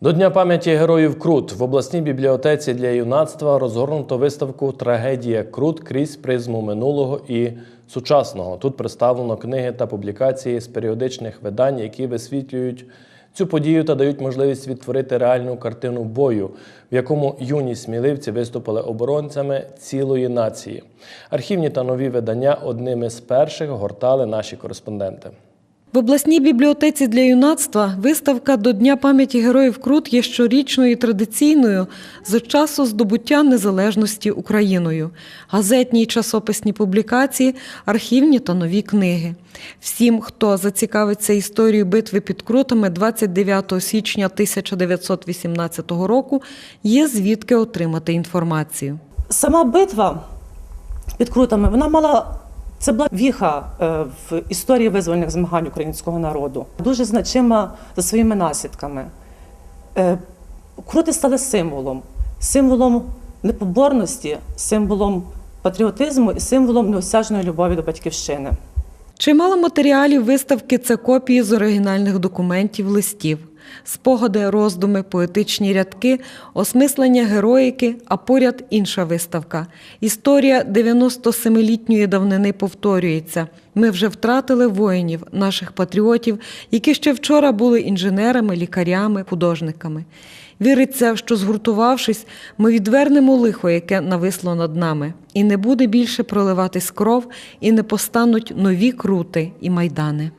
До Дня пам'яті героїв Крут в обласній бібліотеці для юнацтва розгорнуто виставку Трагедія Крут крізь призму минулого і сучасного. Тут представлено книги та публікації з періодичних видань, які висвітлюють цю подію та дають можливість відтворити реальну картину бою, в якому юні сміливці виступили оборонцями цілої нації. Архівні та нові видання одними з перших гортали наші кореспонденти. В обласній бібліотеці для юнацтва виставка до Дня пам'яті героїв Крут є щорічною і традиційною з часу здобуття незалежності Україною. Газетні й часописні публікації, архівні та нові книги. Всім, хто зацікавиться історією битви під Крутами 29 січня 1918 року, є звідки отримати інформацію. Сама битва під Крутами, вона мала. Це була віха е, в історії визвольних змагань українського народу, дуже значима за своїми наслідками. Е, Крути стали символом, символом непоборності, символом патріотизму і символом неосяжної любові до батьківщини. Чимало матеріалів виставки це копії з оригінальних документів, листів, спогади, роздуми, поетичні рядки, осмислення героїки, а поряд інша виставка. Історія 97-літньої давнини повторюється. Ми вже втратили воїнів, наших патріотів, які ще вчора були інженерами, лікарями, художниками. Віриться, що згуртувавшись, ми відвернемо лихо, яке нависло над нами, і не буде більше проливатись кров, і не постануть нові крути і майдани.